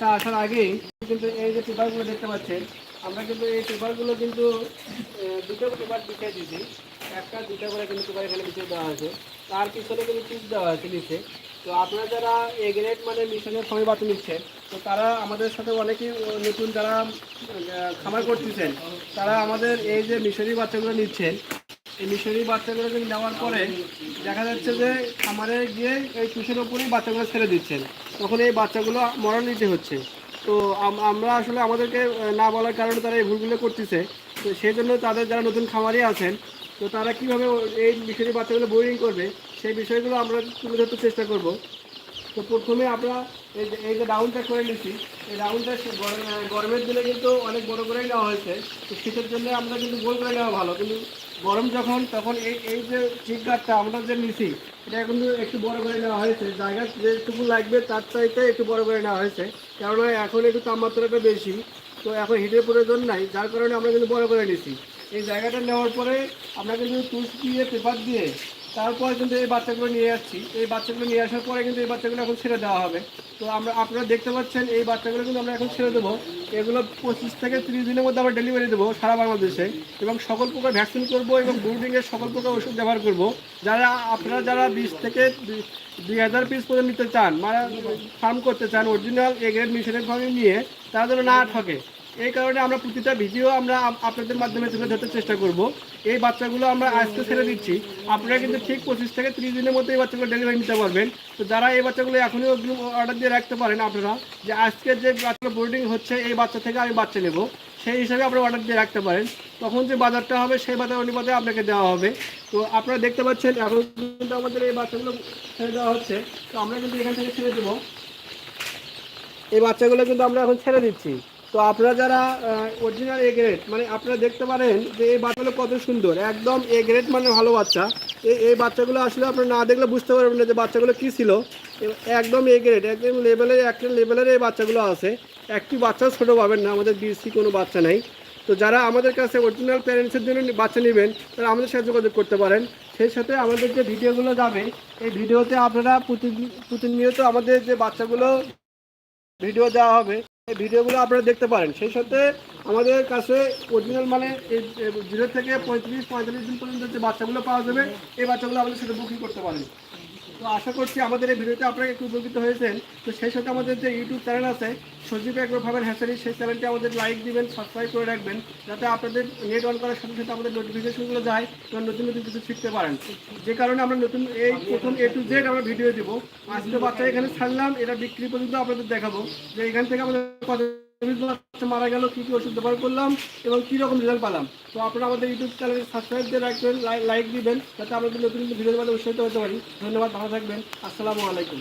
তা আসার আগেই কিন্তু এই যে পেপারগুলো দেখতে পাচ্ছেন, আমরা কিন্তু এই পেপারগুলো কিন্তু দুটো পেপার বিছিয়ে দিয়েছি। একটা, দুটো করে কিন্তু পেপার এখানে বিছিয়ে দেওয়া আছে তার পিছনে কিন্তু টিপ দেওয়া আছে নিচে। তো আপনারা যারা এ গ্রেড মানে মিশনের সময় বাতি নিচ্ছেন, তো তারা আমাদের সাথে অনেকেই নতুন যারা খামার করতেছেন, তারা আমাদের এই যে মিশরি বাচ্চাগুলো নিচ্ছেন এই মিশরি বাচ্চাগুলোকে নেওয়ার পরে দেখা যাচ্ছে যে খামারে গিয়ে এই টুশের ওপরেই বাচ্চাগুলো ছেড়ে দিচ্ছেন, তখন এই বাচ্চাগুলো নিতে হচ্ছে। তো আমরা আসলে আমাদেরকে না বলার কারণে তারা এই ভুলগুলো করতেছে। তো সেই জন্য তাদের যারা নতুন খামারি আছেন, তো তারা কীভাবে এই মিশরি বাচ্চাগুলো বোরিং করবে, সেই বিষয়গুলো আমরা তুলে ধরতে চেষ্টা করব। তো প্রথমে আমরা এই যে এই যে রাউন্ডটা করে নিচ্ছি এই রাউন্ডটা গরমের দিনে কিন্তু অনেক বড় করেই নেওয়া হয়েছে। তো শীতের জন্য আমরা কিন্তু গোল করে নেওয়া ভালো। কিন্তু গরম যখন, তখন এই এই যে গাছটা আমরা যে নিছি, এটা কিন্তু একটু বড় করে নেওয়া হয়েছে। জায়গা যেটুকু লাগবে, তার চাইতে একটু বড় করে নেওয়া হয়েছে। কারণ এখন একটু তাপমাত্রাটা বেশি। তো এখন হিটের প্রয়োজন নাই। যার কারণে আমরা কিন্তু বড় করে নিছি। এই জায়গাটা নেওয়ার পরে আমরা কিন্তু তুষ দিয়ে পেপার দিয়ে তারপর কিন্তু এই বাচ্চাগুলো নিয়ে আসছি। এই বাচ্চাগুলো নিয়ে আসার পরে কিন্তু এই বাচ্চাগুলো এখন ছেড়ে দেওয়া হবে। তো আমরা, আপনারা দেখতে পাচ্ছেন, এই বাচ্চাগুলো কিন্তু আমরা এখন ছেড়ে দেবো। এগুলো পঁচিশ থেকে তিরিশ দিনের মধ্যে আমরা ডেলিভারি দেবো সারা বাংলাদেশে। এবং সকল প্রকার ভ্যাকসিন করব এবং ব্রুডিংয়ের সকল প্রকার ওষুধ ব্যবহার করব। যারা, আপনারা যারা বিশ থেকে দুই- হাজার পিস পর্যন্ত নিতে চান মানে ফার্ম করতে চান অরিজিনাল এগ্রেড গ্রেড মিশনের ফার্মে নিয়ে, তারা যেন না ঠকে। এই কারণে আমরা প্রতিটা ভিডিও আমরা আপনাদের মাধ্যমে তুলে ধরতে চেষ্টা করব। এই বাচ্চাগুলো আমরা আজকে ছেড়ে দিচ্ছি। আপনারা কিন্তু ঠিক পঁচিশ থেকে তিরিশ দিনের মধ্যে এই বাচ্চাগুলো ডেলিভারি নিতে পারবেন। তো যারা এই বাচ্চাগুলো এখনই অর্ডার দিয়ে রাখতে পারেন আপনারা, যে আজকে যে বাচ্চাগুলো বোর্ডিং হচ্ছে, এই বাচ্চা থেকে আমি বাচ্চা নেব। সেই হিসাবে আপনারা অর্ডার দিয়ে রাখতে পারেন। তখন যে বাজারটা হবে, সেই বাজার অনুপাতে আপনাকে দেওয়া হবে। তো আপনারা দেখতে পাচ্ছেন, এখন কিন্তু আমাদের এই বাচ্চাগুলো ছেড়ে দেওয়া হচ্ছে। তো আমরা কিন্তু এখান থেকে ছেড়ে দেবো। এই বাচ্চাগুলো কিন্তু আমরা এখন ছেড়ে দিচ্ছি। তো আপনারা যারা অরিজিনাল এ গ্রেড মানে আপনারা দেখতে পারেন যে এই বাচ্চাগুলো কত সুন্দর, একদম এ গ্রেড মানে ভালো বাচ্চা। এই এই বাচ্চাগুলো আসলে আপনারা না দেখলে বুঝতে পারবেন না যে বাচ্চাগুলো কী ছিল। একদম এ গ্রেড একদম লেভেলের একটা লেভেলের এই বাচ্চাগুলো আছে। একটি বাচ্চাও ছোটো পাবেন না, আমাদের বিসি কোনো বাচ্চা নাই। তো যারা আমাদের কাছে অরিজিনাল প্যারেন্টসের জন্য বাচ্চা নেবেন, তারা আমাদের সাথে যোগাযোগ করতে পারেন। সেই সাথে আমাদের যে ভিডিওগুলো যাবে, এই ভিডিওতে আপনারা প্রতি- প্রতিনিয়ত আমাদের যে বাচ্চাগুলো ভিডিও দেওয়া হবে এই ভিডিওগুলো আপনারা দেখতে পারেন। সেই সাথে আমাদের কাছে অরিজিনাল মানে জিরো থেকে পঁয়ত্রিশ, পঁয়তাল্লিশ দিন পর্যন্ত যে বাচ্চাগুলো পাওয়া যাবে, এই বাচ্চাগুলো আপনি সেটা বুকিং করতে পারেন। তো আশা করছি আমাদের এই ভিডিওতে আপনারা একটু উপকৃত হয়েছেন। তো সেই সাথে আমাদের যে ইউটিউব চ্যানেল আছে, সজীব এগ্রো ফার্মের হ্যাসারি সেই চ্যানেলটি আমাদের লাইক দিবেন সাবস্ক্রাইব করে রাখবেন, যাতে আপনাদের নেট অন করার সাথে সাথে আমাদের নোটিফিকেশনগুলো যায় এবং নতুন নতুন কিছু শিখতে পারেন। যে কারণে আমরা নতুন এই প্রথম এ টু জেড আমরা ভিডিও দিব। আজকে বাচ্চা এখানে ছাড়লাম, এটা বিক্রি পর্যন্ত আপনাদের দেখাবো। যে এখান থেকে আমাদের মারা গেল, কী কী ওষুধ ব্যবহার করলাম এবং কীরকম রেজাল্ট পেলাম। তো আপনারা আমাদের ইউটিউব চ্যানেলে সাবস্ক্রাইব দিয়ে রাখবেন লাইক দিবেন, যাতে আমরা নতুন নতুন ভিডিওর মাধ্যমে উৎসাহিত হতে পারি। ধন্যবাদ, ভালো থাকবেন। আসসালামু আলাইকুম।